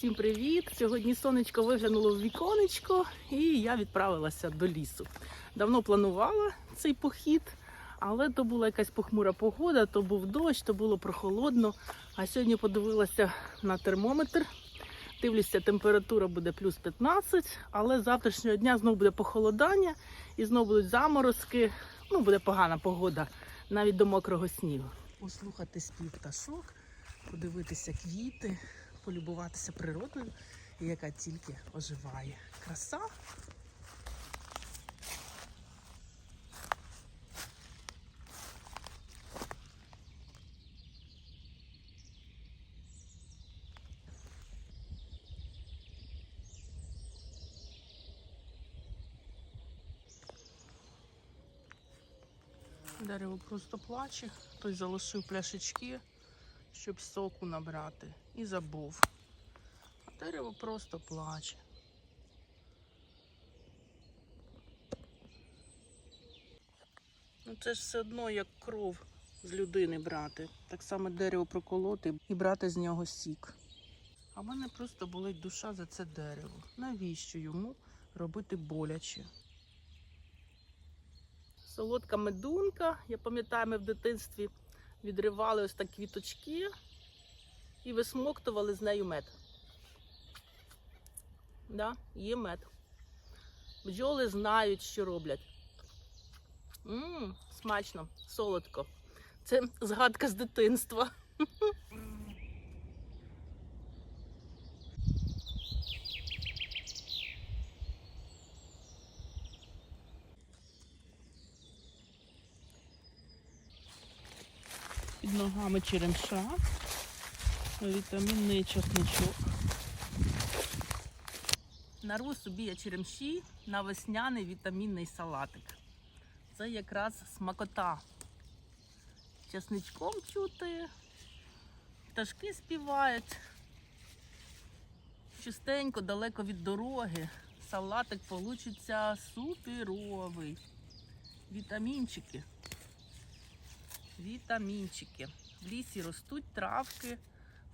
Всім привіт! Сьогодні сонечко виглянуло в віконечко, і я відправилася до лісу. Давно планувала цей похід, але то була якась похмура погода, то був дощ, то було прохолодно. А сьогодні подивилася на термометр. Дивлюся, температура буде плюс 15, але з завтрашнього дня знову буде похолодання і знову будуть заморозки. Ну, буде погана погода, навіть до мокрого снігу. Послухати спів пташок, подивитися квіти, полюбуватися природою, яка тільки оживає. Краса. Дерево просто плаче, хтось залишив пляшечки, щоб соку набрати, і забув. А дерево просто плаче. Ну це ж все одно як кров з людини брати. Так само дерево проколоти і брати з нього сік. А в мене просто болить душа за це дерево. Навіщо йому робити боляче? Солодка медунка. Я пам'ятаю, ми в дитинстві відривали ось так квіточки і висмоктували з нею мед. Да, є мед. Бджоли знають, що роблять. Мм, смачно, солодко. Це згадка з дитинства. Під ногами черемша, вітамінний часничок. Нарву собі я черемші на весняний вітамінний салатик. Це якраз смакота. Часничком чути, пташки співають. Чистенько, далеко від дороги. Салатик получиться суперовий. Вітамінчики. Вітамінчики. В лісі ростуть травки,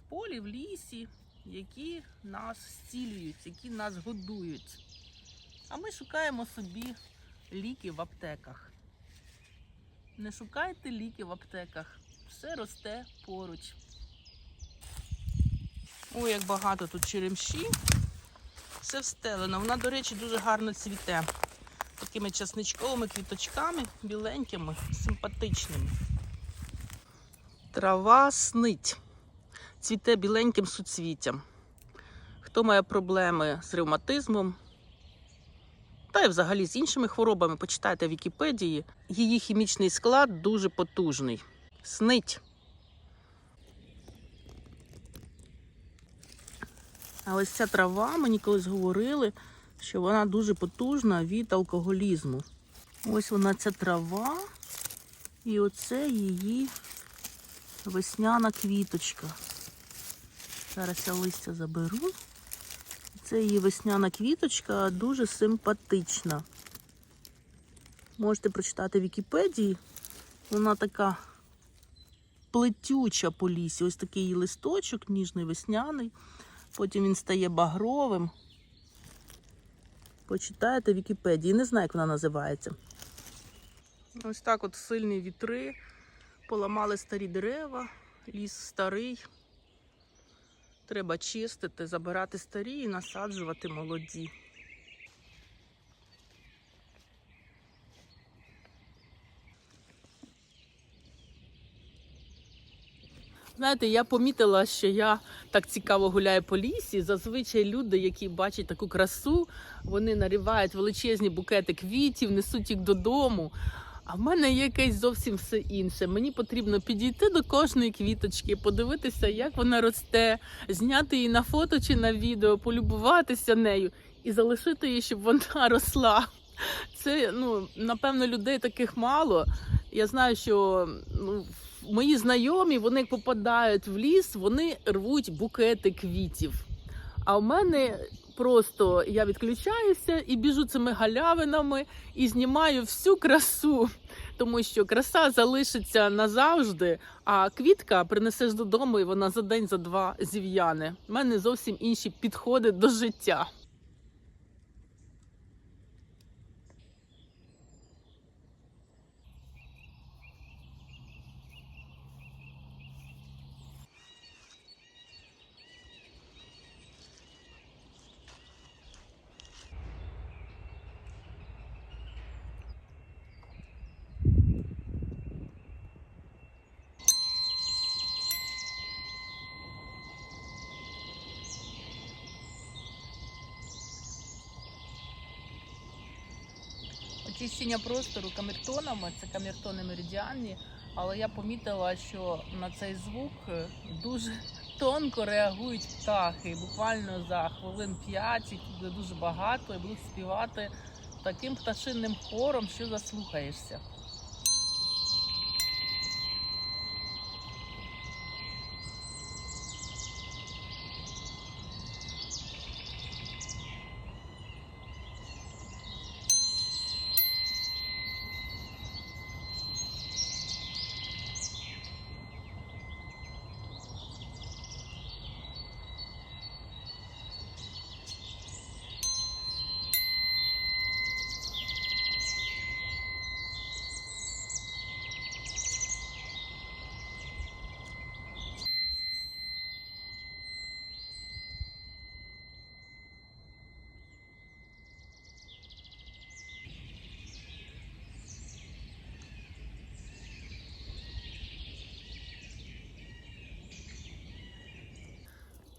полі, в лісі, які нас зцілюють, які нас годують. А ми шукаємо собі ліки в аптеках. Не шукайте ліки в аптеках. Все росте поруч. Ой, як багато тут черемші. Все встелено. Вона, до речі, дуже гарно цвіте. Такими часничковими квіточками, біленькими, симпатичними. Трава снить. Цвіте біленьким суцвіттям. Хто має проблеми з ревматизмом, та й взагалі з іншими хворобами, почитайте в Вікіпедії. Її хімічний склад дуже потужний. Снить. А ось ця трава, мені колись говорили, що вона дуже потужна від алкоголізму. Ось вона ця трава, і оце її весняна квіточка. Зараз я листя заберу. Це її весняна квіточка дуже симпатична. Можете прочитати в Вікіпедії. Вона така плетюча по лісі. Ось такий її листочок, ніжний весняний. Потім він стає багровим. Почитаєте в Вікіпедії. Не знаю, як вона називається. Ось так от сильні вітри. Поламали старі дерева, ліс старий. Треба чистити, забирати старі і насаджувати молоді. Знаєте, я помітила, що я так цікаво гуляю по лісі. Зазвичай люди, які бачать таку красу, вони нарівають величезні букети квітів, несуть їх додому. А в мене є якесь зовсім все інше. Мені потрібно підійти до кожної квіточки, подивитися, як вона росте, зняти її на фото чи на відео, полюбуватися нею і залишити її, щоб вона росла. Це ну напевно людей таких мало. Я знаю, що ну, мої знайомі вони попадають в ліс, вони рвуть букети квітів. А в мене просто я відключаюся і біжу цими галявинами і знімаю всю красу. тому що краса залишиться назавжди, а квітка принесеш додому, і вона за день, за два зів'яне. У мене зовсім інші підходи до життя. Очищення простору камертонами це камертони меридіанні, але я помітила, що на цей звук е, дуже тонко реагують птахи. Буквально за хвилин 5 їх буде дуже багато і будуть співати таким пташинним хором, що заслухаєшся.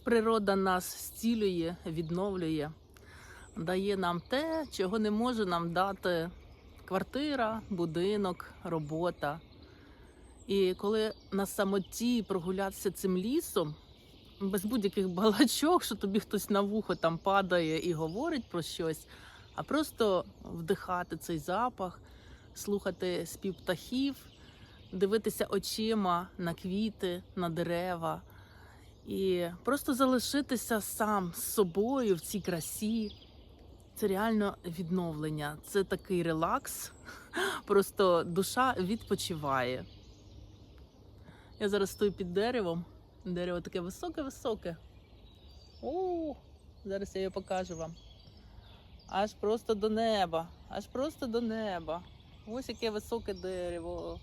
Природа нас зцілює, відновлює, дає нам те, чого не може нам дати квартира, будинок, робота. І коли на самоті прогулятися цим лісом, без будь-яких балачок, що тобі хтось на вухо там падає і говорить про щось, а просто вдихати цей запах, слухати спів птахів, дивитися очима на квіти, на дерева. І просто залишитися сам з собою в цій красі. Це реально відновлення. Це такий релакс. Просто душа відпочиває. Я зараз стою під деревом. Дерево таке високе-високе. О, зараз я його покажу вам. Аж просто до неба. Аж просто до неба. Ось яке високе дерево.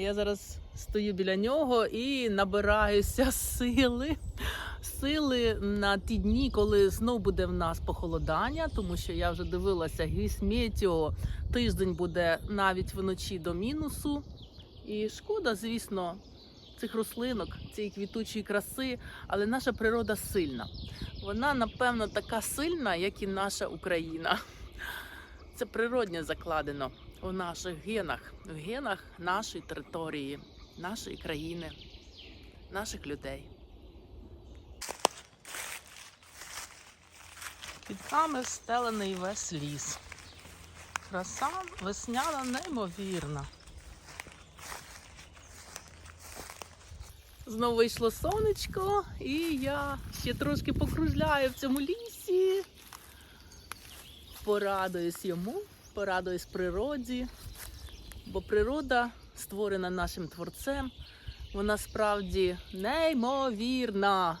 Я зараз стою біля нього і набираюся сили. Сили на ті дні, коли знов буде в нас похолодання, тому що я вже дивилася гісметіо. Тиждень буде навіть вночі до мінусу. І шкода, звісно, цих рослинок, цієї квітучої краси, але наша природа сильна. Вона, напевно, така сильна, як і наша Україна. Це природньо закладено у наших генах, в генах нашої території, нашої країни, наших людей. Підками встелений весь ліс. Краса весняна неймовірна. Знову вийшло сонечко, і я ще трошки покружляю в цьому лісі. Порадуюсь йому, порадуюсь природі, бо природа, створена нашим творцем, вона справді неймовірна.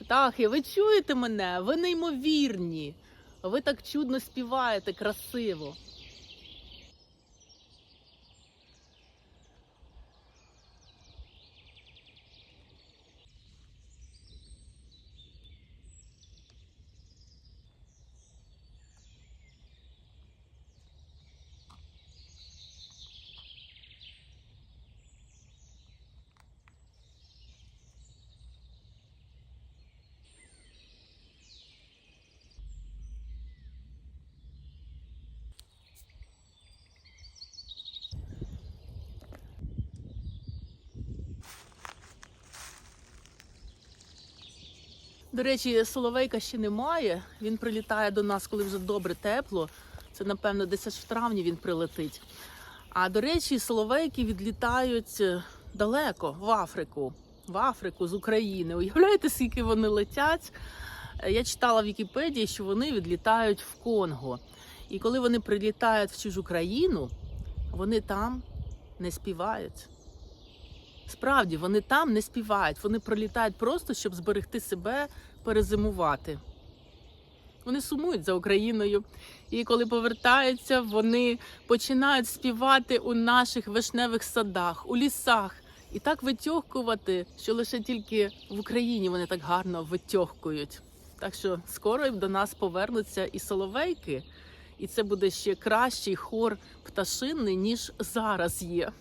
Птахи, ви чуєте мене? Ви неймовірні. Ви так чудно співаєте, красиво. До речі, соловейка ще немає. Він прилітає до нас, коли вже добре тепло. Це, напевно, десь в травні він прилетить. А до речі, соловейки відлітають е, далеко, в Африку. В Африку з України. Уявляєте, скільки вони летять? Е, Я читала в Вікіпедії, що вони відлітають в Конго. І коли вони прилітають в чужу країну, вони там не співають. Справді, вони там не співають, вони пролітають просто, щоб зберегти себе, перезимувати. Вони сумують за Україною. І коли повертаються, вони починають співати у наших вишневих садах, у лісах. І так витьохкувати, що лише тільки в Україні вони так гарно витьохкують. Так що скоро до нас повернуться і соловейки, і це буде ще кращий хор пташинний, ніж зараз є.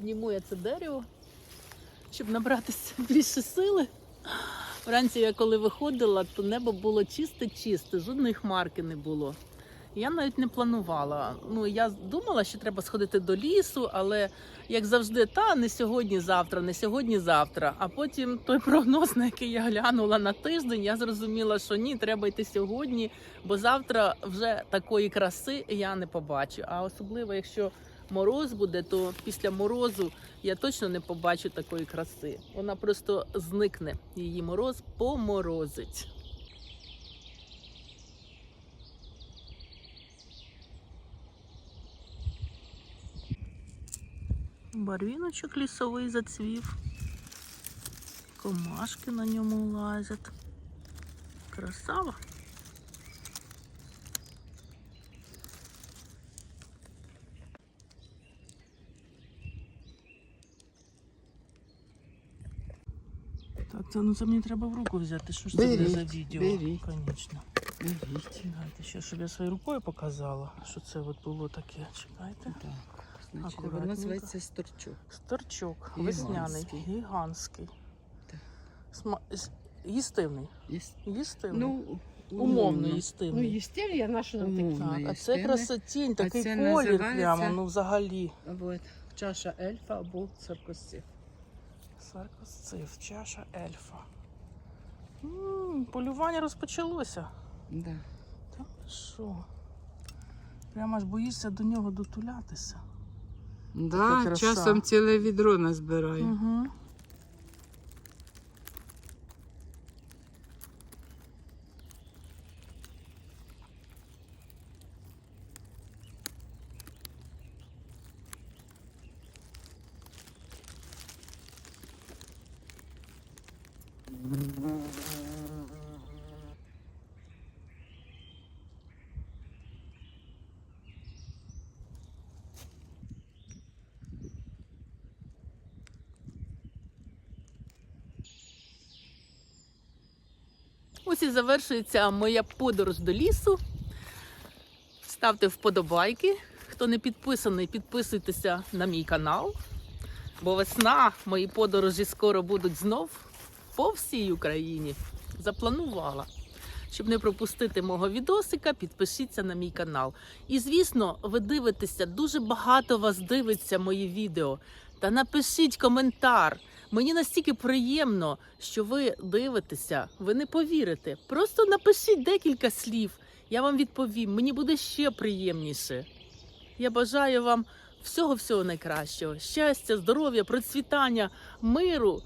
Обніму я це дерево, щоб набратися більше сили. Вранці я коли виходила, то небо було чисте-чисте, жодної хмарки не було. Я навіть не планувала. Ну я думала, що треба сходити до лісу, але як завжди, та не сьогодні, завтра, не сьогодні, завтра. А потім той прогноз, на який я глянула на тиждень, я зрозуміла, що ні, треба йти сьогодні, бо завтра вже такої краси я не побачу. А особливо, якщо мороз буде, то після морозу я точно не побачу такої краси. Вона просто зникне. Її мороз поморозить. Барвіночок лісовий зацвів. Комашки на ньому лазять. Красава. Це, ну це мені треба в руку взяти. Що ж це буде за відео? беріть. Звісно. Беріть. Чекайте, ще, щоб я своєю рукою показала, що це от було таке. Чекайте. Так. Значить, воно називається сторчок. Старчок, весняний, гігантський. Так. Сма... Їстивний. Їстивний. Ну, Умовно Ну, їстивний. їстів'я наша нам Умовно. так, а це їстивний. красотінь, такий це колір називається- прямо, ну взагалі. Вот. Чаша ельфа або циркості. Саркосцив, чаша ельфа. м полювання розпочалося. Да. Та що? Прямо аж боїшся до нього дотулятися. Да, часом ціле відро назбирає. Угу. Ось і завершується моя подорож до лісу. Ставте вподобайки. Хто не підписаний, підписуйтеся на мій канал. Бо весна, мої подорожі скоро будуть знов по всій Україні. Запланувала. Щоб не пропустити мого відосика, підпишіться на мій канал. І звісно, ви дивитеся, дуже багато вас дивиться мої відео. Та напишіть коментар. Мені настільки приємно, що ви дивитеся, ви не повірите. Просто напишіть декілька слів. Я вам відповім. Мені буде ще приємніше. Я бажаю вам всього-всього найкращого: щастя, здоров'я, процвітання, миру